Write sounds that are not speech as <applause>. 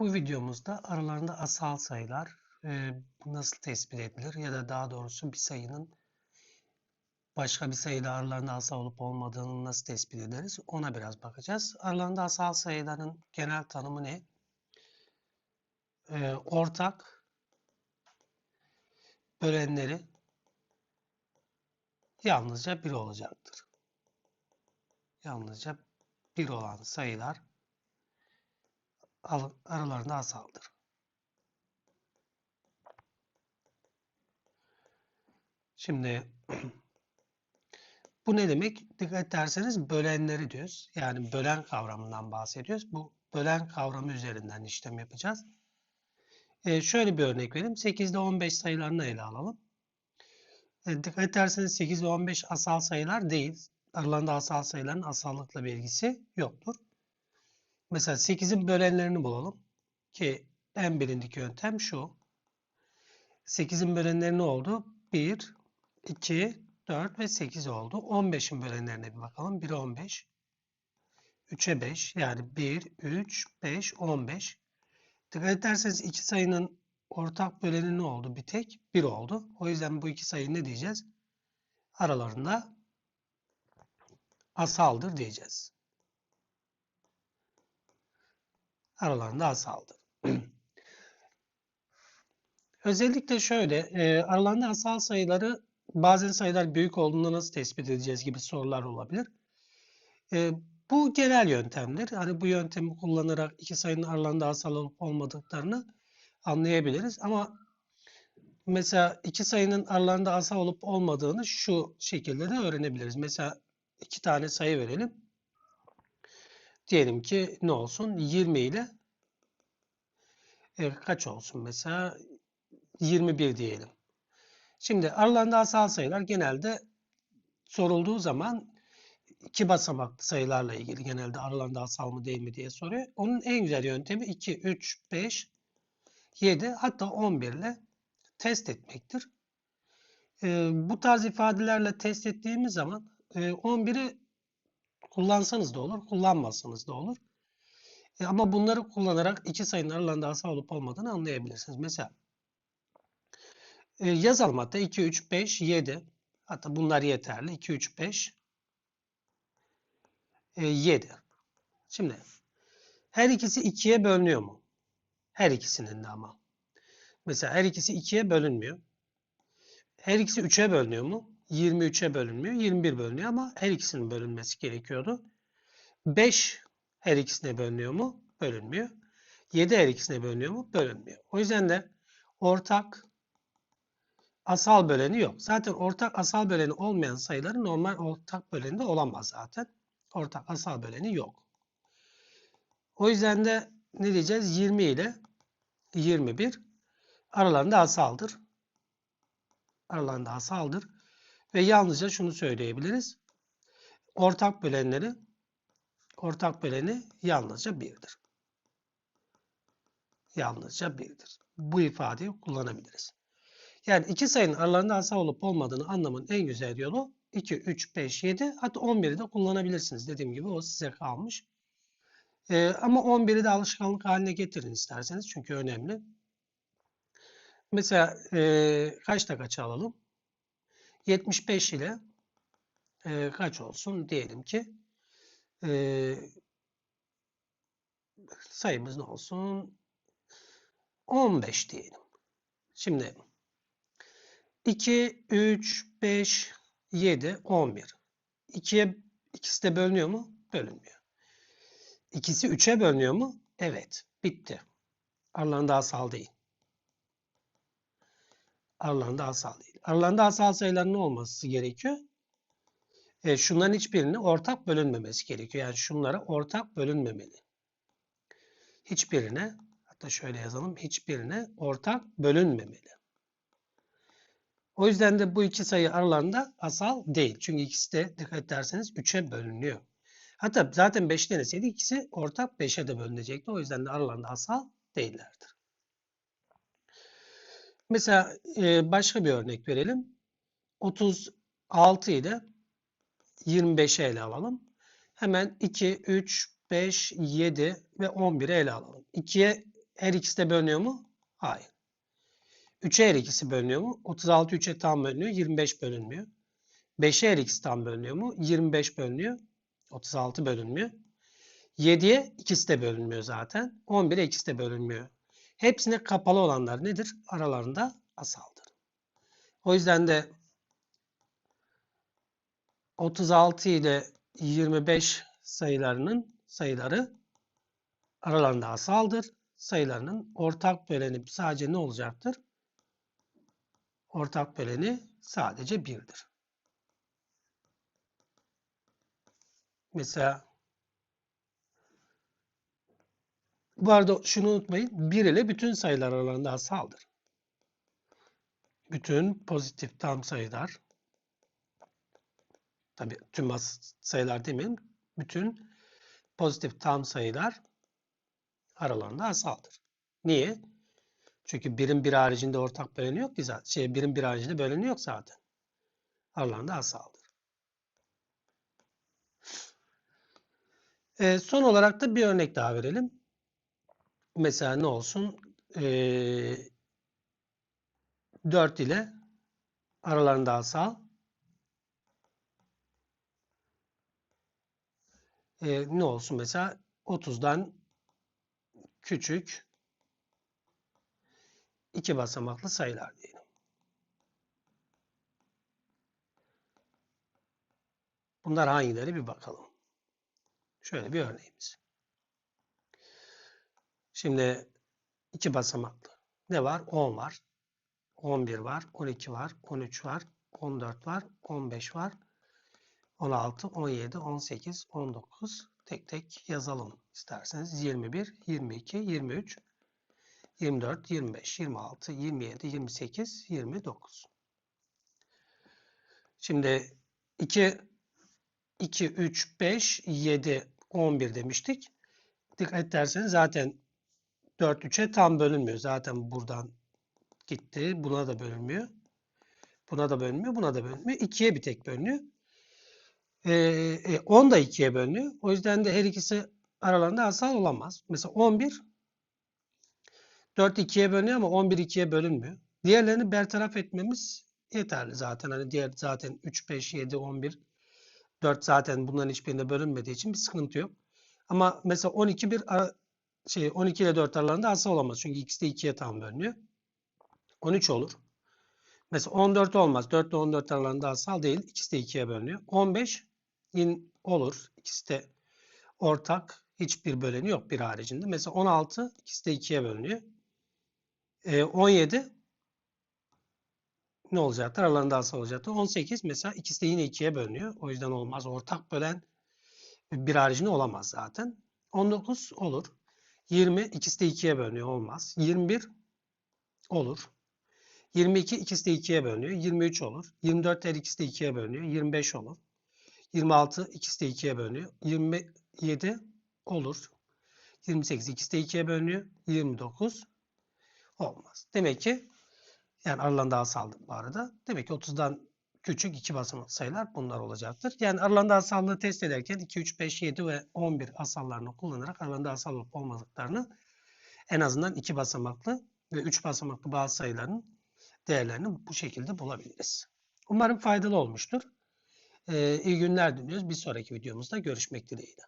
Bu videomuzda aralarında asal sayılar e, nasıl tespit edilir ya da daha doğrusu bir sayının başka bir sayıyla aralarında asal olup olmadığını nasıl tespit ederiz ona biraz bakacağız. Aralarında asal sayıların genel tanımı ne? E, ortak bölenleri yalnızca bir olacaktır. Yalnızca bir olan sayılar aralarında asaldır. Şimdi <clears throat> bu ne demek? Dikkat ederseniz bölenleri diyoruz. Yani bölen kavramından bahsediyoruz. Bu bölen kavramı üzerinden işlem yapacağız. Ee, şöyle bir örnek vereyim. 8 ile 15 sayılarını ele alalım. Ee, dikkat ederseniz 8 ve 15 asal sayılar değil. Aralarında asal sayıların asallıkla bir ilgisi yoktur. Mesela 8'in bölenlerini bulalım. Ki en bilindik yöntem şu. 8'in bölenleri ne oldu? 1, 2, 4 ve 8 oldu. 15'in bölenlerine bir bakalım. 1'e 15. 3'e 5. Yani 1, 3, 5, 15. Dikkat ederseniz iki sayının ortak böleni ne oldu? Bir tek 1 oldu. O yüzden bu iki sayı ne diyeceğiz? Aralarında asaldır diyeceğiz. Aralarında asaldır. <clears throat> Özellikle şöyle, e, aralarında asal sayıları bazen sayılar büyük olduğunda nasıl tespit edeceğiz gibi sorular olabilir. E, bu genel yöntemdir. Hani bu yöntemi kullanarak iki sayının aralarında asal olup olmadıklarını anlayabiliriz. Ama mesela iki sayının aralarında asal olup olmadığını şu şekilde de öğrenebiliriz. Mesela iki tane sayı verelim. Diyelim ki ne olsun? 20 ile e, kaç olsun mesela? 21 diyelim. Şimdi aralarında asal sayılar genelde sorulduğu zaman iki basamaklı sayılarla ilgili genelde aralarında asal mı değil mi diye soruyor. Onun en güzel yöntemi 2, 3, 5, 7 hatta 11 ile test etmektir. E, bu tarz ifadelerle test ettiğimiz zaman e, 11'i kullansanız da olur, kullanmazsanız da olur. E, ama bunları kullanarak iki sayının aralarında asal olup olmadığını anlayabilirsiniz. Mesela e, yazalım hatta 2, 3, 5, 7. Hatta bunlar yeterli. 2, 3, 5, e, 7. Şimdi her ikisi 2'ye bölünüyor mu? Her ikisinin de ama. Mesela her ikisi 2'ye bölünmüyor. Her ikisi 3'e bölünüyor mu? 23'e bölünmüyor. 21 bölünüyor ama her ikisinin bölünmesi gerekiyordu. 5 her ikisine bölünüyor mu? Bölünmüyor. 7 her ikisine bölünüyor mu? Bölünmüyor. O yüzden de ortak asal böleni yok. Zaten ortak asal böleni olmayan sayıların normal ortak böleni de olamaz zaten. Ortak asal böleni yok. O yüzden de ne diyeceğiz? 20 ile 21 aralarında asaldır. Aralarında asaldır. Ve yalnızca şunu söyleyebiliriz. Ortak bölenleri ortak böleni yalnızca 1'dir. Yalnızca 1'dir. Bu ifadeyi kullanabiliriz. Yani iki sayının aralarında asal olup olmadığını anlamanın en güzel yolu 2, 3, 5, 7 hatta 11'i de kullanabilirsiniz. Dediğim gibi o size kalmış. Ee, ama 11'i de alışkanlık haline getirin isterseniz çünkü önemli. Mesela e, kaçta kaça alalım? 75 ile e, kaç olsun? Diyelim ki e, sayımız ne olsun? 15 diyelim. Şimdi 2, 3, 5, 7, 11. 2'ye ikisi de bölünüyor mu? Bölünmüyor. İkisi 3'e bölünüyor mu? Evet. Bitti. Aralarında asal değil. Aralarında asal değil. Aralarında asal sayıların ne olması gerekiyor? E, şunların hiçbirine ortak bölünmemesi gerekiyor. Yani şunlara ortak bölünmemeli. Hiçbirine, hatta şöyle yazalım, hiçbirine ortak bölünmemeli. O yüzden de bu iki sayı aralarında asal değil. Çünkü ikisi de dikkat ederseniz 3'e bölünüyor. Hatta zaten 5 deneseydi ikisi ortak 5'e de bölünecekti. O yüzden de aralarında asal değillerdir. Mesela e, başka bir örnek verelim. 36 ile 25'e ele alalım. Hemen 2, 3, 5, 7 ve 11'e ele alalım. 2'ye her ikisi de bölünüyor mu? Hayır. 3'e her ikisi bölünüyor mu? 36 3'e tam bölünüyor. 25 bölünmüyor. 5'e her ikisi tam bölünüyor mu? 25 bölünüyor. 36 bölünmüyor. 7'ye ikisi de bölünmüyor zaten. 11'e ikisi de bölünmüyor. Hepsine kapalı olanlar nedir? Aralarında asaldır. O yüzden de 36 ile 25 sayılarının sayıları aralarında asaldır. Sayılarının ortak böleni sadece ne olacaktır? Ortak böleni sadece 1'dir. Mesela bu arada şunu unutmayın. 1 ile bütün sayılar aralarında asaldır. Bütün pozitif tam sayılar tabi tüm sayılar demeyelim. Bütün pozitif tam sayılar aralarında asaldır. Niye? Çünkü birim bir haricinde ortak böleni yok ki zaten. Şey, birim bir haricinde böleni yok zaten. Aralarında asaldır. Ee, son olarak da bir örnek daha verelim. Mesela ne olsun? Ee, 4 ile aralarında asal. Ee, ne olsun mesela? 30'dan küçük iki basamaklı sayılar diyelim. Bunlar hangileri bir bakalım. Şöyle bir örneğimiz. Şimdi iki basamaklı. Ne var? 10 var. 11 var. 12 var. 13 var. 14 var. 15 var. 16, 17, 18, 19. Tek tek yazalım isterseniz. 21, 22, 23, 24, 25, 26, 27, 28, 29. Şimdi 2, 2, 3, 5, 7, 11 demiştik. Dikkat ederseniz zaten 4, 3'e tam bölünmüyor. Zaten buradan gitti. Buna da bölünmüyor. Buna da bölünmüyor. Buna da bölünmüyor. 2'ye bir tek bölünüyor. Ee, 10 da 2'ye bölünüyor. O yüzden de her ikisi aralarında asal olamaz. Mesela 11 4 2'ye bölünüyor ama 11 2'ye bölünmüyor. Diğerlerini bertaraf etmemiz yeterli zaten. Hani diğer zaten 3, 5, 7, 11, 4 zaten bunların hiçbirine bölünmediği için bir sıkıntı yok. Ama mesela 12 bir şey 12 ile 4 aralarında asal olamaz. Çünkü ikisi de 2'ye tam bölünüyor. 13 olur. Mesela 14 olmaz. 4 ile 14 aralarında asal değil. İkisi de 2'ye bölünüyor. 15 yine olur. İkisi de ortak. Hiçbir böleni yok bir haricinde. Mesela 16 ikisi de 2'ye bölünüyor. E, 17 ne olacaktır? Aralarında asal olacaktır. 18 mesela ikisi de yine 2'ye bölünüyor. O yüzden olmaz. Ortak bölen bir haricinde olamaz zaten. 19 olur. 20 ikisi de 2'ye bölünüyor. Olmaz. 21 olur. 22 ikisi de 2'ye bölünüyor. 23 olur. 24 her ikisi de 2'ye bölünüyor. 25 olur. 26 ikisi de 2'ye bölünüyor. 27 olur. 28 ikisi de 2'ye bölünüyor. 29 olmaz. Demek ki yani aralarında asaldı bu arada. Demek ki 30'dan küçük iki basamaklı sayılar bunlar olacaktır. Yani aralarında asallığı test ederken 2, 3, 5, 7 ve 11 asallarını kullanarak aralarında asal olup olmadıklarını en azından iki basamaklı ve üç basamaklı bazı sayıların değerlerini bu şekilde bulabiliriz. Umarım faydalı olmuştur. Ee, iyi günler diliyoruz. Bir sonraki videomuzda görüşmek dileğiyle.